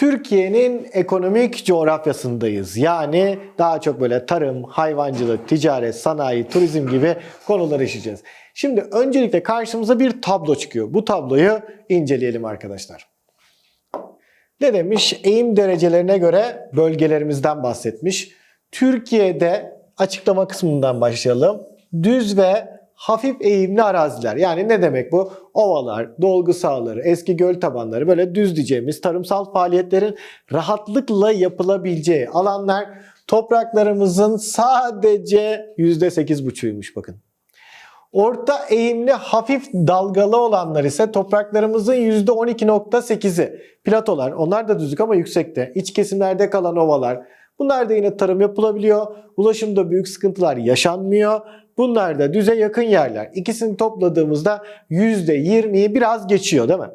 Türkiye'nin ekonomik coğrafyasındayız. Yani daha çok böyle tarım, hayvancılık, ticaret, sanayi, turizm gibi konuları işleyeceğiz. Şimdi öncelikle karşımıza bir tablo çıkıyor. Bu tabloyu inceleyelim arkadaşlar. Ne demiş? Eğim derecelerine göre bölgelerimizden bahsetmiş. Türkiye'de açıklama kısmından başlayalım. Düz ve hafif eğimli araziler. Yani ne demek bu? Ovalar, dolgu sahaları, eski göl tabanları böyle düz diyeceğimiz tarımsal faaliyetlerin rahatlıkla yapılabileceği alanlar topraklarımızın sadece %8,5'uymuş bakın. Orta eğimli hafif dalgalı olanlar ise topraklarımızın %12.8'i. Platolar onlar da düzlük ama yüksekte. İç kesimlerde kalan ovalar. Bunlar da yine tarım yapılabiliyor. Ulaşımda büyük sıkıntılar yaşanmıyor. Bunlar da düze yakın yerler. İkisini topladığımızda %20'yi biraz geçiyor değil mi?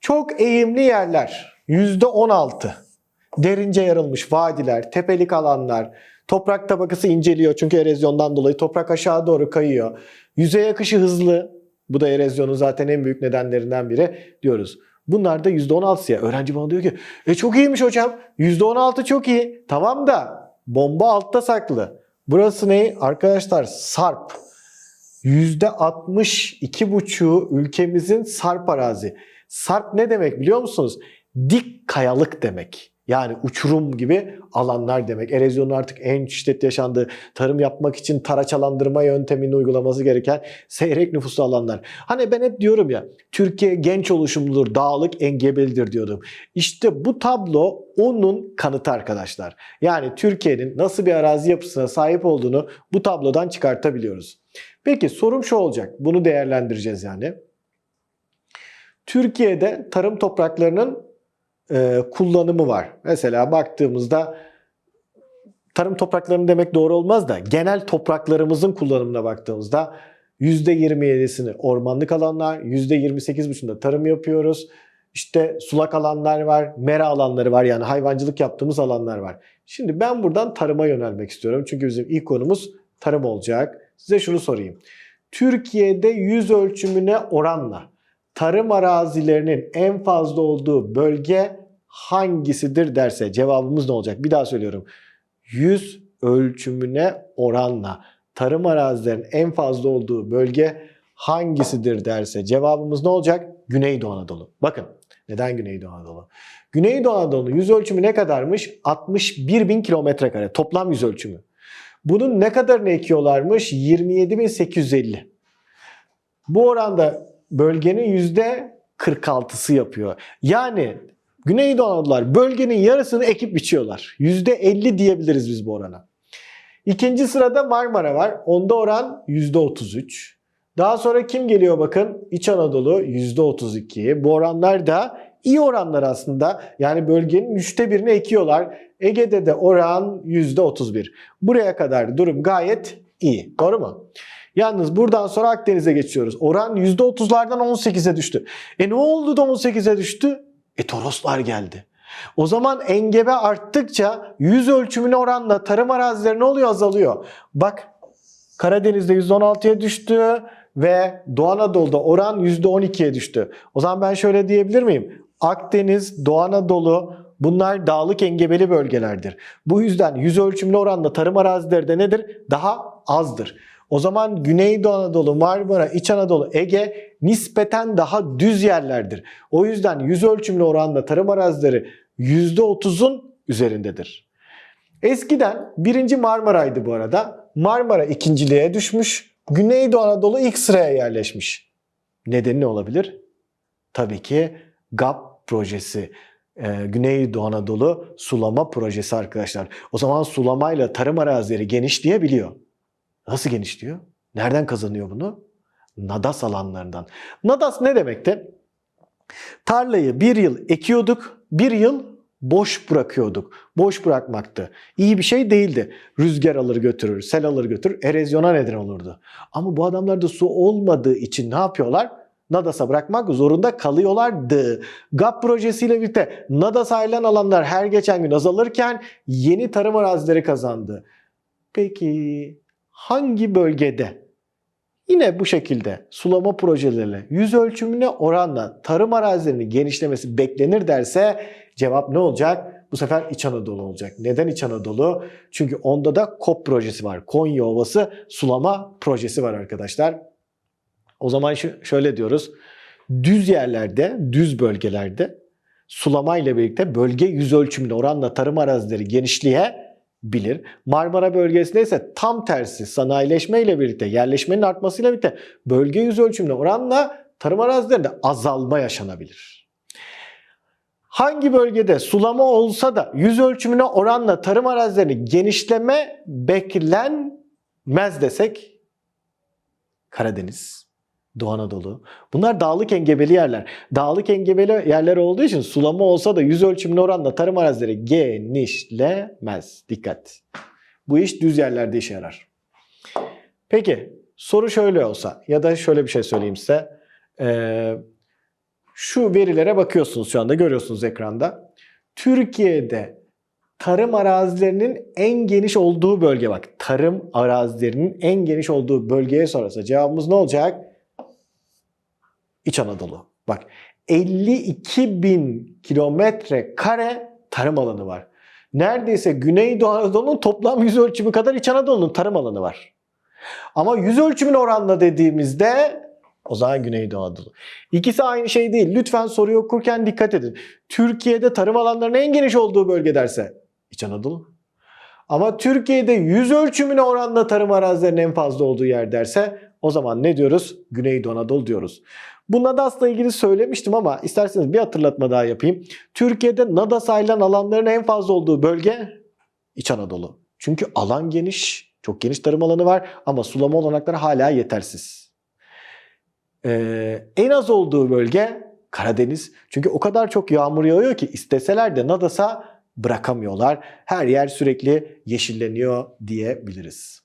Çok eğimli yerler %16. Derince yarılmış vadiler, tepelik alanlar, toprak tabakası inceliyor çünkü erozyondan dolayı toprak aşağı doğru kayıyor. Yüzey akışı hızlı. Bu da erozyonun zaten en büyük nedenlerinden biri diyoruz. Bunlar da %16 ya. Öğrenci bana diyor ki e çok iyiymiş hocam. %16 çok iyi. Tamam da bomba altta saklı. Burası ne? Arkadaşlar sarp. %62,5'u ülkemizin sarp arazi. Sarp ne demek biliyor musunuz? Dik kayalık demek. Yani uçurum gibi alanlar demek. Erozyonun artık en şiddetli yaşandığı tarım yapmak için taraçalandırma yöntemini uygulaması gereken seyrek nüfuslu alanlar. Hani ben hep diyorum ya Türkiye genç oluşumludur, dağlık engebelidir diyordum. İşte bu tablo onun kanıtı arkadaşlar. Yani Türkiye'nin nasıl bir arazi yapısına sahip olduğunu bu tablodan çıkartabiliyoruz. Peki sorum şu olacak. Bunu değerlendireceğiz yani. Türkiye'de tarım topraklarının e, kullanımı var. Mesela baktığımızda tarım topraklarının demek doğru olmaz da genel topraklarımızın kullanımına baktığımızda %27'sini ormanlık alanlar, %28,5'unda tarım yapıyoruz. İşte sulak alanlar var, mera alanları var yani hayvancılık yaptığımız alanlar var. Şimdi ben buradan tarıma yönelmek istiyorum. Çünkü bizim ilk konumuz tarım olacak. Size şunu sorayım. Türkiye'de yüz ölçümüne oranla tarım arazilerinin en fazla olduğu bölge hangisidir derse cevabımız ne olacak? Bir daha söylüyorum. Yüz ölçümüne oranla tarım arazilerinin en fazla olduğu bölge hangisidir derse cevabımız ne olacak? Güneydoğu Anadolu. Bakın neden Güneydoğu Anadolu? Güneydoğu Anadolu yüz ölçümü ne kadarmış? 61 bin kilometre kare toplam yüz ölçümü. Bunun ne kadarını ekiyorlarmış? 27.850. Bu oranda bölgenin yüzde 46'sı yapıyor. Yani Güneydoğu Anadolular bölgenin yarısını ekip biçiyorlar. Yüzde 50 diyebiliriz biz bu orana. İkinci sırada Marmara var. Onda oran yüzde 33. Daha sonra kim geliyor bakın? İç Anadolu yüzde 32. Bu oranlar da iyi oranlar aslında. Yani bölgenin üçte birini ekiyorlar. Ege'de de oran yüzde 31. Buraya kadar durum gayet iyi. Doğru mu? Yalnız buradan sonra Akdeniz'e geçiyoruz. Oran %30'lardan 18'e düştü. E ne oldu da 18'e düştü? E Toroslar geldi. O zaman engebe arttıkça yüz ölçümüne oranla tarım arazileri ne oluyor? Azalıyor. Bak Karadeniz'de %16'ya düştü ve Doğu Anadolu'da oran %12'ye düştü. O zaman ben şöyle diyebilir miyim? Akdeniz, Doğu Anadolu bunlar dağlık engebeli bölgelerdir. Bu yüzden yüz ölçümlü oranla tarım arazileri de nedir? Daha azdır. O zaman Güneydoğu Anadolu, Marmara, İç Anadolu, Ege nispeten daha düz yerlerdir. O yüzden yüz ölçümlü oranla tarım arazileri %30'un üzerindedir. Eskiden birinci Marmara'ydı bu arada. Marmara ikinciliğe düşmüş. Güneydoğu Anadolu ilk sıraya yerleşmiş. Nedeni ne olabilir? Tabii ki GAP projesi. Ee, Güneydoğu Anadolu sulama projesi arkadaşlar. O zaman sulamayla tarım arazileri genişleyebiliyor. Nasıl genişliyor? Nereden kazanıyor bunu? Nadas alanlarından. Nadas ne demekti? Tarlayı bir yıl ekiyorduk, bir yıl boş bırakıyorduk. Boş bırakmaktı. İyi bir şey değildi. Rüzgar alır götürür, sel alır götürür, erozyona neden olurdu. Ama bu adamlarda su olmadığı için ne yapıyorlar? Nadas'a bırakmak zorunda kalıyorlardı. GAP projesiyle birlikte Nadas'a ayrılan alanlar her geçen gün azalırken yeni tarım arazileri kazandı. Peki hangi bölgede Yine bu şekilde sulama projeleriyle yüz ölçümüne oranla tarım arazilerinin genişlemesi beklenir derse cevap ne olacak? Bu sefer İç Anadolu olacak. Neden İç Anadolu? Çünkü onda da KOP projesi var. Konya Ovası sulama projesi var arkadaşlar. O zaman şöyle diyoruz. Düz yerlerde, düz bölgelerde sulama ile birlikte bölge yüz ölçümüne oranla tarım arazileri genişleyebilir. Marmara bölgesinde ise tam tersi sanayileşme ile birlikte yerleşmenin artmasıyla birlikte bölge yüz ölçümüne oranla tarım arazilerinde azalma yaşanabilir. Hangi bölgede sulama olsa da yüz ölçümüne oranla tarım arazilerini genişleme beklenmez desek Karadeniz, Doğu Anadolu. Bunlar dağlık engebeli yerler. Dağlık engebeli yerler olduğu için sulama olsa da yüz ölçümüne oranla tarım arazileri genişlemez. Dikkat. Bu iş düz yerlerde işe yarar. Peki soru şöyle olsa ya da şöyle bir şey söyleyeyim size. Ee, şu verilere bakıyorsunuz şu anda görüyorsunuz ekranda. Türkiye'de tarım arazilerinin en geniş olduğu bölge bak. Tarım arazilerinin en geniş olduğu bölgeye sorarsa cevabımız ne olacak? İç Anadolu. Bak 52 bin kilometre kare tarım alanı var. Neredeyse Güneydoğu Anadolu'nun toplam yüz ölçümü kadar İç Anadolu'nun tarım alanı var. Ama yüz ölçümüne oranla dediğimizde o zaman Güneydoğu Anadolu. İkisi aynı şey değil. Lütfen soruyu okurken dikkat edin. Türkiye'de tarım alanlarının en geniş olduğu bölge derse İç Anadolu. Ama Türkiye'de yüz ölçümüne oranla tarım arazilerinin en fazla olduğu yer derse o zaman ne diyoruz? Güneydoğu Anadolu diyoruz. Bu NADAS'la ilgili söylemiştim ama isterseniz bir hatırlatma daha yapayım. Türkiye'de NADAS ayrılan alanların en fazla olduğu bölge İç Anadolu. Çünkü alan geniş, çok geniş tarım alanı var ama sulama olanakları hala yetersiz. Ee, en az olduğu bölge Karadeniz. Çünkü o kadar çok yağmur yağıyor ki isteseler de NADAS'a bırakamıyorlar. Her yer sürekli yeşilleniyor diyebiliriz.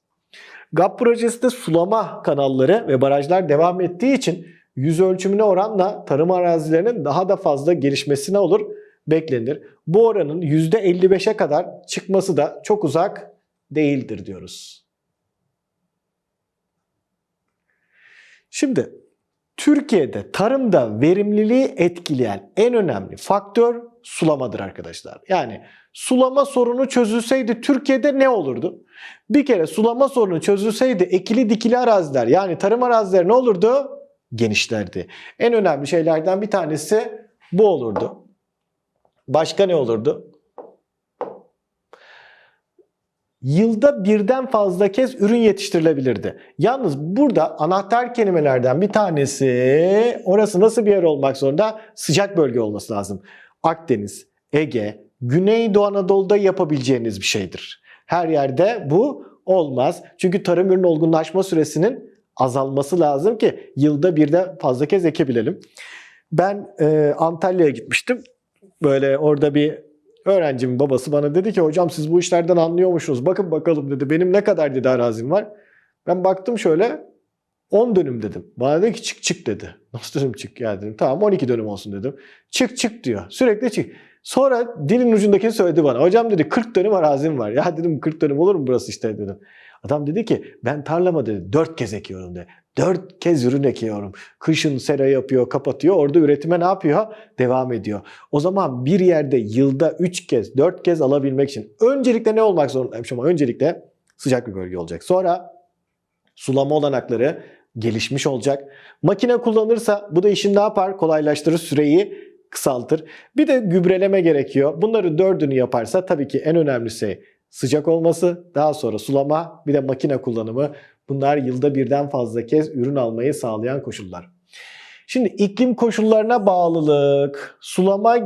GAP projesinde sulama kanalları ve barajlar devam ettiği için yüz ölçümüne oranla tarım arazilerinin daha da fazla gelişmesine olur beklenir. Bu oranın %55'e kadar çıkması da çok uzak değildir diyoruz. Şimdi Türkiye'de tarımda verimliliği etkileyen en önemli faktör sulamadır arkadaşlar. Yani sulama sorunu çözülseydi Türkiye'de ne olurdu? Bir kere sulama sorunu çözülseydi ekili dikili araziler yani tarım arazileri ne olurdu? Genişlerdi. En önemli şeylerden bir tanesi bu olurdu. Başka ne olurdu? Yılda birden fazla kez ürün yetiştirilebilirdi. Yalnız burada anahtar kelimelerden bir tanesi orası nasıl bir yer olmak zorunda? Sıcak bölge olması lazım. Akdeniz, Ege, Güneydoğu Anadolu'da yapabileceğiniz bir şeydir. Her yerde bu olmaz. Çünkü tarım ürünü olgunlaşma süresinin azalması lazım ki yılda birden fazla kez ekebilelim. Ben e, Antalya'ya gitmiştim. Böyle orada bir öğrencimin babası bana dedi ki hocam siz bu işlerden anlıyormuşsunuz. Bakın bakalım dedi. Benim ne kadar dedi arazim var. Ben baktım şöyle 10 dönüm dedim. Bana dedi ki çık çık dedi. Nasıl dedim çık ya dedim. Tamam 12 dönüm olsun dedim. Çık çık diyor. Sürekli çık. Sonra dilin ucundakini söyledi bana. Hocam dedi 40 dönüm arazim var. Ya dedim 40 dönüm olur mu burası işte dedim. Adam dedi ki ben tarlama dedi 4 kez ekiyorum dedi. 4 kez ürün ekiyorum. Kışın sera yapıyor, kapatıyor. Orada üretime ne yapıyor? Devam ediyor. O zaman bir yerde yılda 3 kez, 4 kez alabilmek için öncelikle ne olmak zorundaymış ama öncelikle sıcak bir bölge olacak. Sonra sulama olanakları gelişmiş olacak. Makine kullanırsa bu da işini ne yapar? Kolaylaştırır, süreyi kısaltır. Bir de gübreleme gerekiyor. Bunları dördünü yaparsa tabii ki en önemlisi sıcak olması, daha sonra sulama, bir de makine kullanımı. Bunlar yılda birden fazla kez ürün almayı sağlayan koşullar. Şimdi iklim koşullarına bağlılık, sulama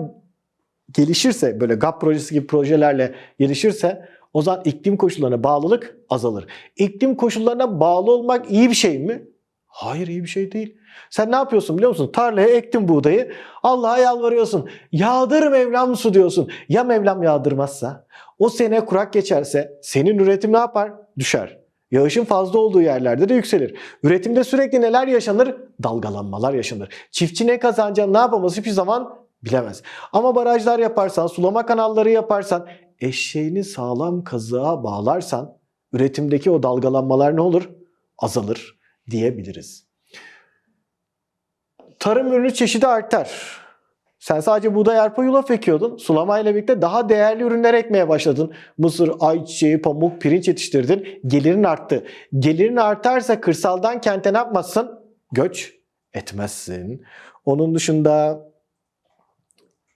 gelişirse böyle GAP projesi gibi projelerle gelişirse o zaman iklim koşullarına bağlılık azalır. İklim koşullarına bağlı olmak iyi bir şey mi? Hayır iyi bir şey değil. Sen ne yapıyorsun biliyor musun? Tarlaya ektin buğdayı. Allah'a yalvarıyorsun. Yağdır Mevlam su diyorsun. Ya Mevlam yağdırmazsa? O sene kurak geçerse senin üretim ne yapar? Düşer. Yağışın fazla olduğu yerlerde de yükselir. Üretimde sürekli neler yaşanır? Dalgalanmalar yaşanır. Çiftçi ne kazanacağını ne yapamaz hiçbir zaman bilemez. Ama barajlar yaparsan, sulama kanalları yaparsan, eşeğini sağlam kazığa bağlarsan üretimdeki o dalgalanmalar ne olur? Azalır. Diyebiliriz. Tarım ürünü çeşidi artar. Sen sadece buğday, arpa, yulaf ekiyordun. Sulamayla birlikte daha değerli ürünler ekmeye başladın. Mısır, ayçiçeği, pamuk, pirinç yetiştirdin. Gelirin arttı. Gelirin artarsa kırsaldan kente ne yapmazsın? Göç etmezsin. Onun dışında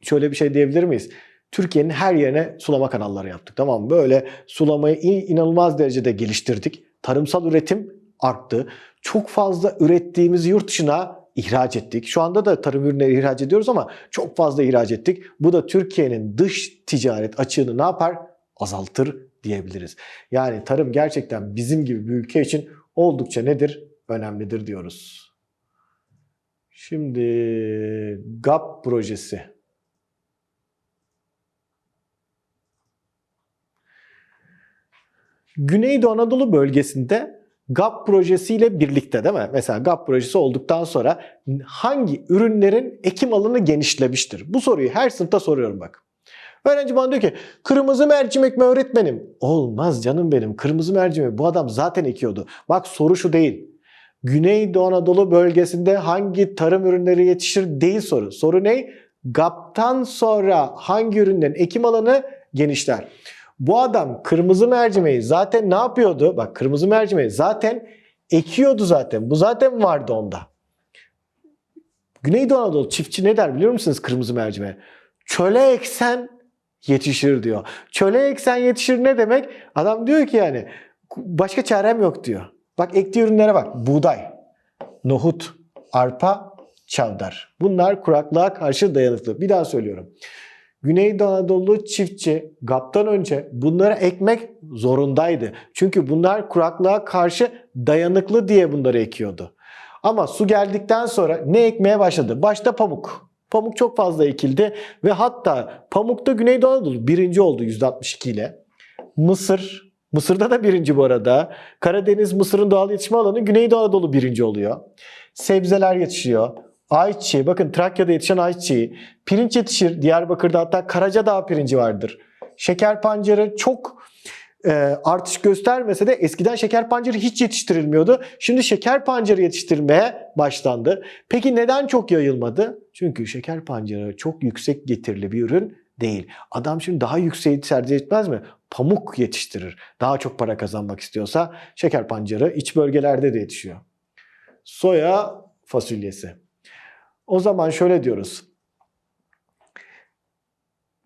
şöyle bir şey diyebilir miyiz? Türkiye'nin her yerine sulama kanalları yaptık. Tamam mı? Böyle sulamayı in- inanılmaz derecede geliştirdik. Tarımsal üretim arttı. Çok fazla ürettiğimizi yurt dışına ihraç ettik. Şu anda da tarım ürünleri ihraç ediyoruz ama çok fazla ihraç ettik. Bu da Türkiye'nin dış ticaret açığını ne yapar? Azaltır diyebiliriz. Yani tarım gerçekten bizim gibi bir ülke için oldukça nedir? Önemlidir diyoruz. Şimdi GAP projesi. Güneydoğu Anadolu bölgesinde GAP projesiyle birlikte değil mi? Mesela GAP projesi olduktan sonra hangi ürünlerin ekim alanı genişlemiştir? Bu soruyu her sınıfta soruyorum bak. Öğrenci bana diyor ki kırmızı mercimek mi öğretmenim? Olmaz canım benim kırmızı mercimek bu adam zaten ekiyordu. Bak soru şu değil. Güneydoğu Anadolu bölgesinde hangi tarım ürünleri yetişir değil soru. Soru ne? GAP'tan sonra hangi ürünlerin ekim alanı genişler? Bu adam kırmızı mercimeği zaten ne yapıyordu? Bak kırmızı mercimeği zaten ekiyordu zaten. Bu zaten vardı onda. Güneydoğu Anadolu çiftçi ne der biliyor musunuz kırmızı mercimeğe? Çöle eksen yetişir diyor. Çöle eksen yetişir ne demek? Adam diyor ki yani başka çarem yok diyor. Bak ektiği ürünlere bak. Buğday, nohut, arpa, çavdar. Bunlar kuraklığa karşı dayanıklı. Bir daha söylüyorum. Güneydoğu Anadolu çiftçi GAP'tan önce bunları ekmek zorundaydı. Çünkü bunlar kuraklığa karşı dayanıklı diye bunları ekiyordu. Ama su geldikten sonra ne ekmeye başladı? Başta pamuk. Pamuk çok fazla ekildi ve hatta pamukta Güneydoğu Anadolu birinci oldu %62 ile. Mısır, Mısır'da da birinci bu arada. Karadeniz Mısır'ın doğal yetişme alanı Güneydoğu Anadolu birinci oluyor. Sebzeler yetişiyor. Ayçiçeği, bakın Trakya'da yetişen ayçiçeği. Pirinç yetişir. Diyarbakır'da hatta Karacadağ pirinci vardır. Şeker pancarı çok e, artış göstermese de eskiden şeker pancarı hiç yetiştirilmiyordu. Şimdi şeker pancarı yetiştirmeye başlandı. Peki neden çok yayılmadı? Çünkü şeker pancarı çok yüksek getirili bir ürün değil. Adam şimdi daha yükseği tercih etmez mi? Pamuk yetiştirir. Daha çok para kazanmak istiyorsa şeker pancarı iç bölgelerde de yetişiyor. Soya fasulyesi. O zaman şöyle diyoruz.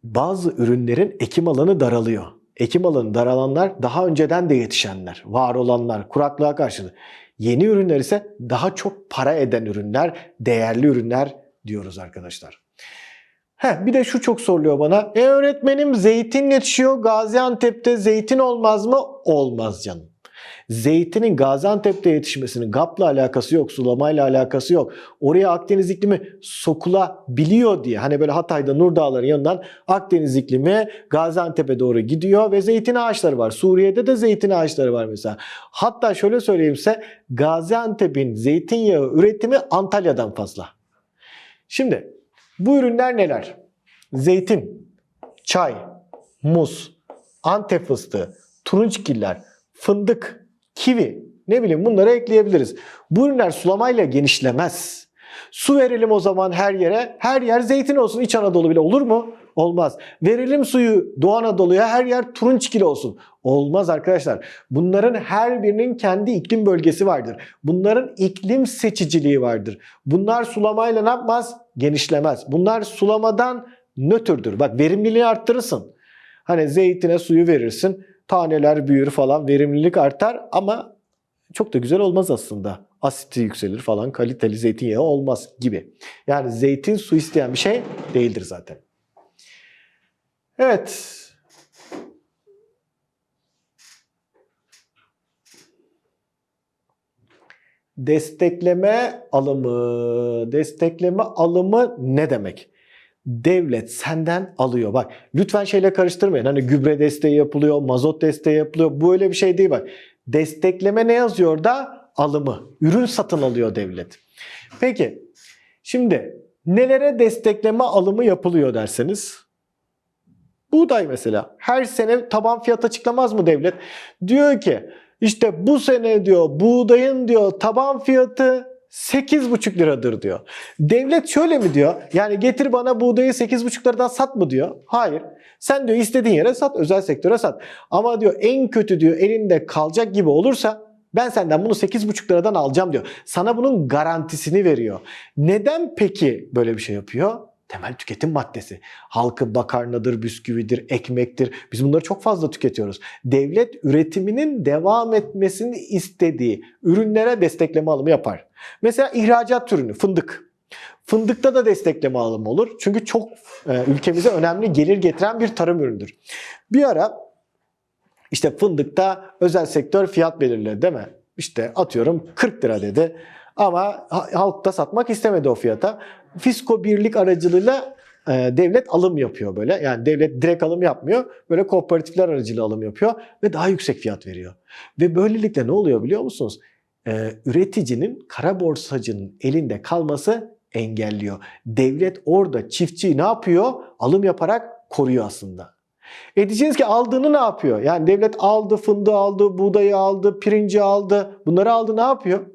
Bazı ürünlerin ekim alanı daralıyor. Ekim alanı daralanlar daha önceden de yetişenler, var olanlar, kuraklığa karşı. Yeni ürünler ise daha çok para eden ürünler, değerli ürünler diyoruz arkadaşlar. Heh, bir de şu çok soruluyor bana. E öğretmenim zeytin yetişiyor. Gaziantep'te zeytin olmaz mı? Olmaz canım. Zeytinin Gaziantep'te yetişmesinin GAP'la alakası yok, sulamayla alakası yok. Oraya Akdeniz iklimi sokulabiliyor diye. Hani böyle Hatay'da Nur Dağları yanından Akdeniz iklimi Gaziantep'e doğru gidiyor ve zeytin ağaçları var. Suriye'de de zeytin ağaçları var mesela. Hatta şöyle söyleyeyim size Gaziantep'in zeytinyağı üretimi Antalya'dan fazla. Şimdi bu ürünler neler? Zeytin, çay, muz, antep fıstığı, turunçgiller, fındık, kivi ne bileyim bunları ekleyebiliriz. Bu ürünler sulamayla genişlemez. Su verelim o zaman her yere. Her yer zeytin olsun İç Anadolu bile olur mu? Olmaz. Verelim suyu Doğu Anadolu'ya her yer turunçgil olsun. Olmaz arkadaşlar. Bunların her birinin kendi iklim bölgesi vardır. Bunların iklim seçiciliği vardır. Bunlar sulamayla ne yapmaz? Genişlemez. Bunlar sulamadan nötrdür. Bak verimliliği arttırırsın. Hani zeytine suyu verirsin. Taneler büyür falan verimlilik artar ama çok da güzel olmaz aslında. Asiti yükselir falan kaliteli zeytinyağı olmaz gibi. Yani zeytin su isteyen bir şey değildir zaten. Evet. Destekleme alımı. Destekleme alımı ne demek? Devlet senden alıyor. Bak lütfen şeyle karıştırmayın. Hani gübre desteği yapılıyor, mazot desteği yapılıyor. Bu öyle bir şey değil bak. Destekleme ne yazıyor da? Alımı. Ürün satın alıyor devlet. Peki şimdi nelere destekleme alımı yapılıyor derseniz? Buğday mesela. Her sene taban fiyat açıklamaz mı devlet? Diyor ki İşte bu sene diyor buğdayın diyor taban fiyatı 8,5 liradır diyor. Devlet şöyle mi diyor? Yani getir bana buğdayı 8,5 liradan sat mı diyor? Hayır. Sen diyor istediğin yere sat, özel sektöre sat. Ama diyor en kötü diyor elinde kalacak gibi olursa ben senden bunu 8,5 liradan alacağım diyor. Sana bunun garantisini veriyor. Neden peki böyle bir şey yapıyor? Temel tüketim maddesi. Halkı makarnadır, bisküvidir, ekmektir. Biz bunları çok fazla tüketiyoruz. Devlet üretiminin devam etmesini istediği ürünlere destekleme alımı yapar. Mesela ihracat ürünü, fındık. Fındıkta da destekleme alımı olur. Çünkü çok e, ülkemize önemli gelir getiren bir tarım ürünüdür. Bir ara işte fındıkta özel sektör fiyat belirledi değil mi? İşte atıyorum 40 lira dedi. Ama ha- halk da satmak istemedi o fiyata. Fisko birlik aracılığıyla e, devlet alım yapıyor böyle. Yani devlet direkt alım yapmıyor. Böyle kooperatifler aracılığıyla alım yapıyor ve daha yüksek fiyat veriyor. Ve böylelikle ne oluyor biliyor musunuz? E, üreticinin, kara borsacının elinde kalması engelliyor. Devlet orada çiftçiyi ne yapıyor? Alım yaparak koruyor aslında. E diyeceksiniz ki aldığını ne yapıyor? Yani devlet aldı, fındığı aldı, buğdayı aldı, pirinci aldı. Bunları aldı ne yapıyor?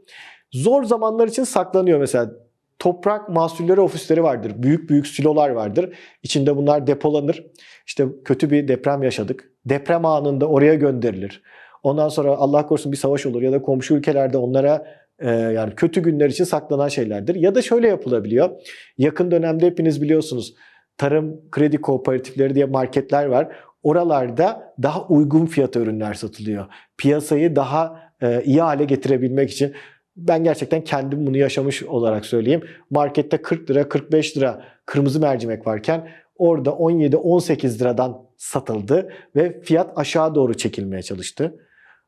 Zor zamanlar için saklanıyor mesela. Toprak mahsulleri ofisleri vardır. Büyük büyük silolar vardır. İçinde bunlar depolanır. İşte kötü bir deprem yaşadık. Deprem anında oraya gönderilir. Ondan sonra Allah korusun bir savaş olur ya da komşu ülkelerde onlara e, yani kötü günler için saklanan şeylerdir. Ya da şöyle yapılabiliyor. Yakın dönemde hepiniz biliyorsunuz tarım kredi kooperatifleri diye marketler var. Oralarda daha uygun fiyata ürünler satılıyor. Piyasayı daha e, iyi hale getirebilmek için ben gerçekten kendim bunu yaşamış olarak söyleyeyim. Markette 40 lira 45 lira kırmızı mercimek varken orada 17-18 liradan satıldı ve fiyat aşağı doğru çekilmeye çalıştı.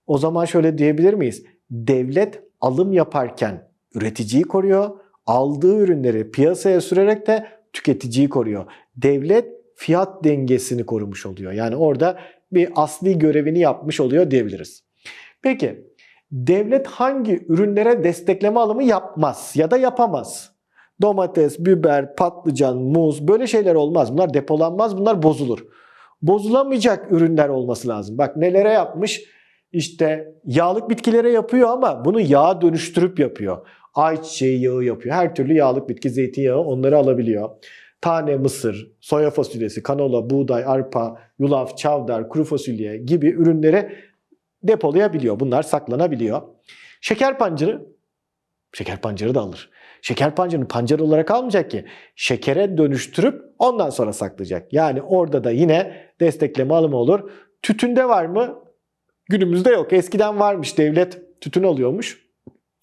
O zaman şöyle diyebilir miyiz? Devlet alım yaparken üreticiyi koruyor, aldığı ürünleri piyasaya sürerek de tüketiciyi koruyor. Devlet fiyat dengesini korumuş oluyor. Yani orada bir asli görevini yapmış oluyor diyebiliriz. Peki devlet hangi ürünlere destekleme alımı yapmaz ya da yapamaz? Domates, biber, patlıcan, muz böyle şeyler olmaz. Bunlar depolanmaz, bunlar bozulur. Bozulamayacak ürünler olması lazım. Bak nelere yapmış? İşte yağlık bitkilere yapıyor ama bunu yağa dönüştürüp yapıyor. Ayçiçeği yağı yapıyor. Her türlü yağlık bitki, zeytinyağı onları alabiliyor. Tane mısır, soya fasulyesi, kanola, buğday, arpa, yulaf, çavdar, kuru fasulye gibi ürünleri depolayabiliyor. Bunlar saklanabiliyor. Şeker pancarı, şeker pancarı da alır. Şeker pancarını pancar olarak almayacak ki. Şekere dönüştürüp ondan sonra saklayacak. Yani orada da yine destekleme alımı olur. Tütünde var mı? Günümüzde yok. Eskiden varmış. Devlet tütün alıyormuş.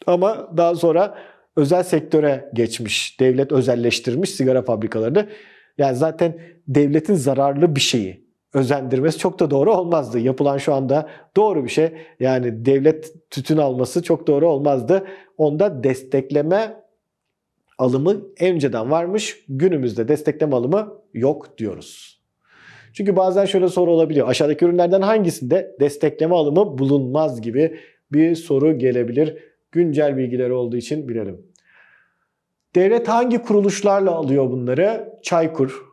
Ama daha sonra özel sektöre geçmiş. Devlet özelleştirmiş sigara fabrikalarını. Yani zaten devletin zararlı bir şeyi özendirmesi çok da doğru olmazdı. Yapılan şu anda doğru bir şey. Yani devlet tütün alması çok doğru olmazdı. Onda destekleme alımı önceden varmış. Günümüzde destekleme alımı yok diyoruz. Çünkü bazen şöyle soru olabiliyor. Aşağıdaki ürünlerden hangisinde destekleme alımı bulunmaz gibi bir soru gelebilir. Güncel bilgileri olduğu için bilelim. Devlet hangi kuruluşlarla alıyor bunları? Çaykur,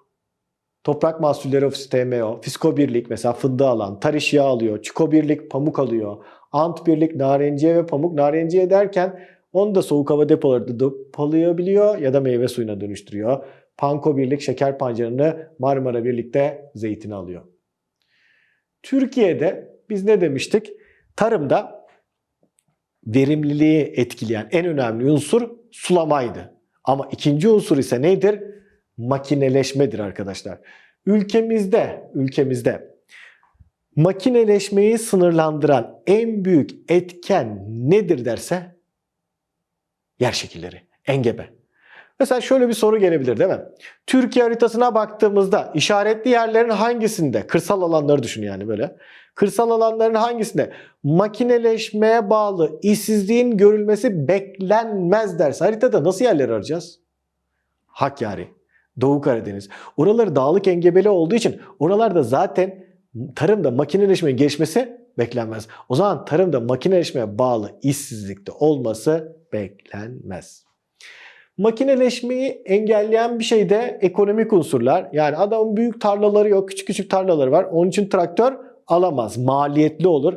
Toprak Mahsulleri Ofisi TMO, Fisko Birlik mesela fındığı alan, Tarış Yağı alıyor, Çiko Birlik pamuk alıyor, Ant Birlik narenciye ve pamuk. Narenciye derken onu da soğuk hava depolarında depolayabiliyor ya da meyve suyuna dönüştürüyor. Panko Birlik şeker pancarını Marmara Birlik'te zeytini alıyor. Türkiye'de biz ne demiştik? Tarımda verimliliği etkileyen en önemli unsur sulamaydı. Ama ikinci unsur ise nedir? Makineleşmedir arkadaşlar. Ülkemizde, ülkemizde makineleşmeyi sınırlandıran en büyük etken nedir derse yer şekilleri, engebe. Mesela şöyle bir soru gelebilir değil mi? Türkiye haritasına baktığımızda işaretli yerlerin hangisinde, kırsal alanları düşün yani böyle. Kırsal alanların hangisinde makineleşmeye bağlı işsizliğin görülmesi beklenmez derse haritada nasıl yerler arayacağız? Hakkari, Doğu Karadeniz. Oraları dağlık engebeli olduğu için oralarda zaten tarımda makineleşmenin gelişmesi beklenmez. O zaman tarımda makineleşmeye bağlı işsizlikte olması beklenmez. Makineleşmeyi engelleyen bir şey de ekonomik unsurlar. Yani adamın büyük tarlaları yok, küçük küçük tarlaları var. Onun için traktör alamaz, maliyetli olur.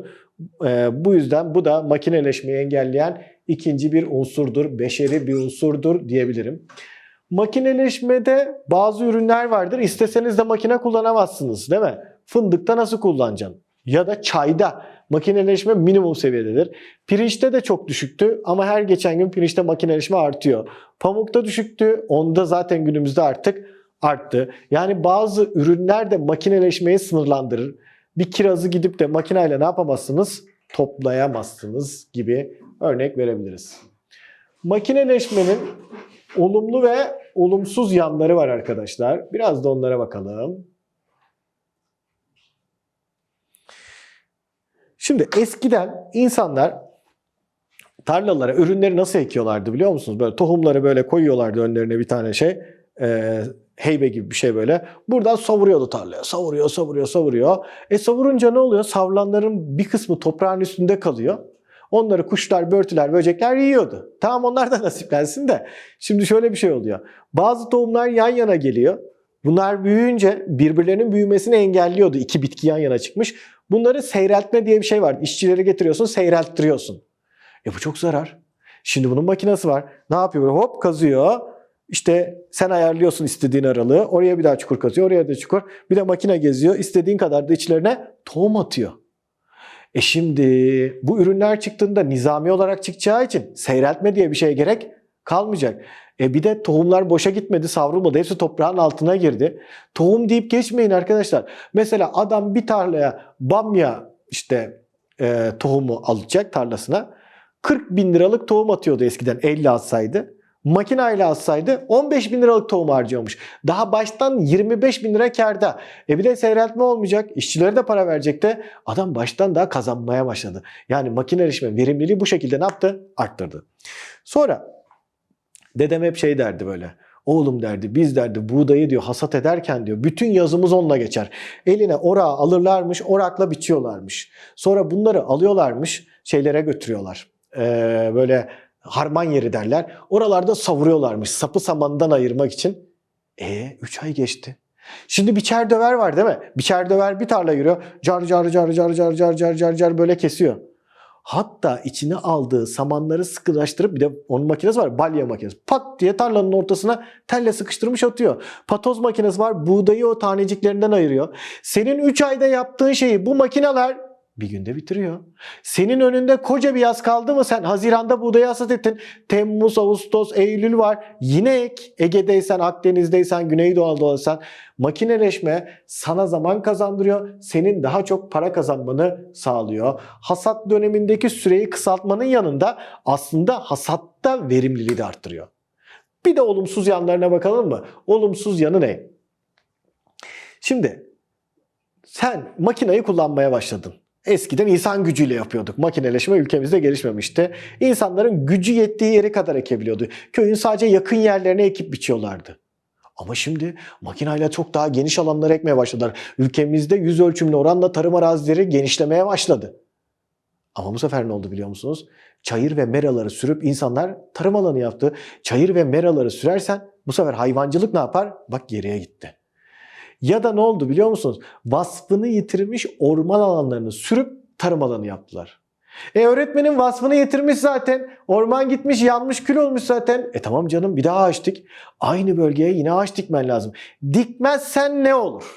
Ee, bu yüzden bu da makineleşmeyi engelleyen ikinci bir unsurdur, beşeri bir unsurdur diyebilirim. Makineleşmede bazı ürünler vardır. İsteseniz de makine kullanamazsınız değil mi? Fındıkta nasıl kullanacaksın? Ya da çayda makineleşme minimum seviyededir. Pirinçte de çok düşüktü ama her geçen gün pirinçte makineleşme artıyor. Pamukta düşüktü. Onda zaten günümüzde artık arttı. Yani bazı ürünler de makineleşmeyi sınırlandırır. Bir kirazı gidip de makineyle ne yapamazsınız? Toplayamazsınız gibi örnek verebiliriz. Makineleşmenin olumlu ve olumsuz yanları var arkadaşlar. Biraz da onlara bakalım. Şimdi eskiden insanlar tarlalara ürünleri nasıl ekiyorlardı biliyor musunuz? Böyle tohumları böyle koyuyorlardı önlerine bir tane şey. e, heybe gibi bir şey böyle. Buradan savuruyordu tarlaya. Savuruyor, savuruyor, savuruyor. E savurunca ne oluyor? Savrulanların bir kısmı toprağın üstünde kalıyor. Onları kuşlar, börtüler, böcekler yiyordu. Tamam onlar da nasiplensin de. Şimdi şöyle bir şey oluyor. Bazı tohumlar yan yana geliyor. Bunlar büyüyünce birbirlerinin büyümesini engelliyordu. İki bitki yan yana çıkmış. Bunları seyreltme diye bir şey var. İşçileri getiriyorsun, seyrelttiriyorsun. E bu çok zarar. Şimdi bunun makinesi var. Ne yapıyor? Böyle hop kazıyor. İşte sen ayarlıyorsun istediğin aralığı. Oraya bir daha çukur kazıyor, oraya da çukur. Bir de makine geziyor. İstediğin kadar da içlerine tohum atıyor. E şimdi bu ürünler çıktığında nizami olarak çıkacağı için seyreltme diye bir şeye gerek kalmayacak. E bir de tohumlar boşa gitmedi, savrulmadı. Hepsi toprağın altına girdi. Tohum deyip geçmeyin arkadaşlar. Mesela adam bir tarlaya bamya işte e, tohumu alacak tarlasına. 40 bin liralık tohum atıyordu eskiden 50 atsaydı. Makineyle atsaydı 15 bin liralık tohum harcıyormuş. Daha baştan 25 bin lira karda. E bir de seyreltme olmayacak. İşçilere de para verecek de adam baştan daha kazanmaya başladı. Yani makineleşme verimliliği bu şekilde ne yaptı? Arttırdı. Sonra dedem hep şey derdi böyle. Oğlum derdi biz derdi buğdayı diyor hasat ederken diyor bütün yazımız onunla geçer. Eline orağı alırlarmış orakla biçiyorlarmış. Sonra bunları alıyorlarmış şeylere götürüyorlar. Ee, böyle harman yeri derler. Oralarda savuruyorlarmış sapı samandan ayırmak için. E 3 ay geçti. Şimdi biçer döver var değil mi? Biçer döver bir tarla yürüyor. Car car car car car car car car car böyle kesiyor. Hatta içine aldığı samanları sıkılaştırıp bir de onun makinesi var balya makinesi. Pat diye tarlanın ortasına telle sıkıştırmış atıyor. Patoz makinesi var buğdayı o taneciklerinden ayırıyor. Senin 3 ayda yaptığın şeyi bu makineler bir günde bitiriyor. Senin önünde koca bir yaz kaldı mı sen Haziran'da buğdayı hasat ettin. Temmuz, Ağustos, Eylül var. Yine ek. Ege'deysen, Akdeniz'deysen, Güneydoğu'daysan makineleşme sana zaman kazandırıyor. Senin daha çok para kazanmanı sağlıyor. Hasat dönemindeki süreyi kısaltmanın yanında aslında hasatta verimliliği de arttırıyor. Bir de olumsuz yanlarına bakalım mı? Olumsuz yanı ne? Şimdi sen makinayı kullanmaya başladın. Eskiden insan gücüyle yapıyorduk. Makineleşme ülkemizde gelişmemişti. İnsanların gücü yettiği yere kadar ekebiliyordu. Köyün sadece yakın yerlerine ekip biçiyorlardı. Ama şimdi makinayla çok daha geniş alanlara ekmeye başladılar. Ülkemizde yüz ölçümlü oranla tarım arazileri genişlemeye başladı. Ama bu sefer ne oldu biliyor musunuz? Çayır ve meraları sürüp insanlar tarım alanı yaptı. Çayır ve meraları sürersen bu sefer hayvancılık ne yapar? Bak geriye gitti. Ya da ne oldu biliyor musunuz? Vasfını yitirmiş orman alanlarını sürüp tarım alanı yaptılar. E öğretmenin vasfını yitirmiş zaten. Orman gitmiş yanmış kül olmuş zaten. E tamam canım bir daha ağaç dik. Aynı bölgeye yine ağaç dikmen lazım. Dikmezsen ne olur?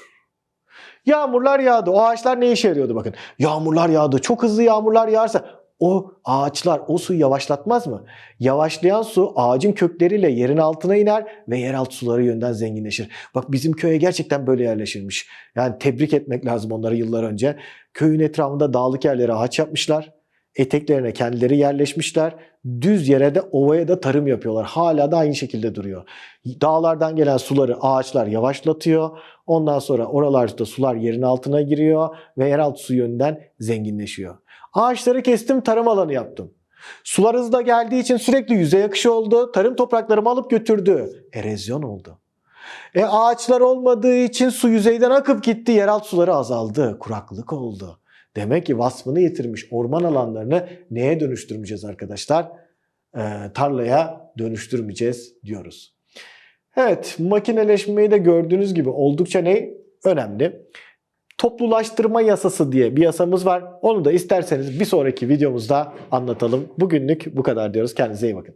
Yağmurlar yağdı. O ağaçlar ne işe yarıyordu bakın. Yağmurlar yağdı. Çok hızlı yağmurlar yağarsa o ağaçlar o suyu yavaşlatmaz mı? Yavaşlayan su ağacın kökleriyle yerin altına iner ve yeraltı suları yönden zenginleşir. Bak bizim köye gerçekten böyle yerleşirmiş. Yani tebrik etmek lazım onları yıllar önce. Köyün etrafında dağlık yerlere ağaç yapmışlar. Eteklerine kendileri yerleşmişler. Düz yere de ovaya da tarım yapıyorlar. Hala da aynı şekilde duruyor. Dağlardan gelen suları ağaçlar yavaşlatıyor. Ondan sonra oralarda sular yerin altına giriyor ve yeraltı su yönünden zenginleşiyor. Ağaçları kestim, tarım alanı yaptım. Sular hızla geldiği için sürekli yüzey akışı oldu. Tarım topraklarımı alıp götürdü. Erozyon oldu. E ağaçlar olmadığı için su yüzeyden akıp gitti. Yeraltı suları azaldı. Kuraklık oldu. Demek ki vasfını yitirmiş orman alanlarını neye dönüştürmeyeceğiz arkadaşlar? Ee, tarlaya dönüştürmeyeceğiz diyoruz. Evet makineleşmeyi de gördüğünüz gibi oldukça ne? Önemli. Toplulaştırma yasası diye bir yasamız var. Onu da isterseniz bir sonraki videomuzda anlatalım. Bugünlük bu kadar diyoruz. Kendinize iyi bakın.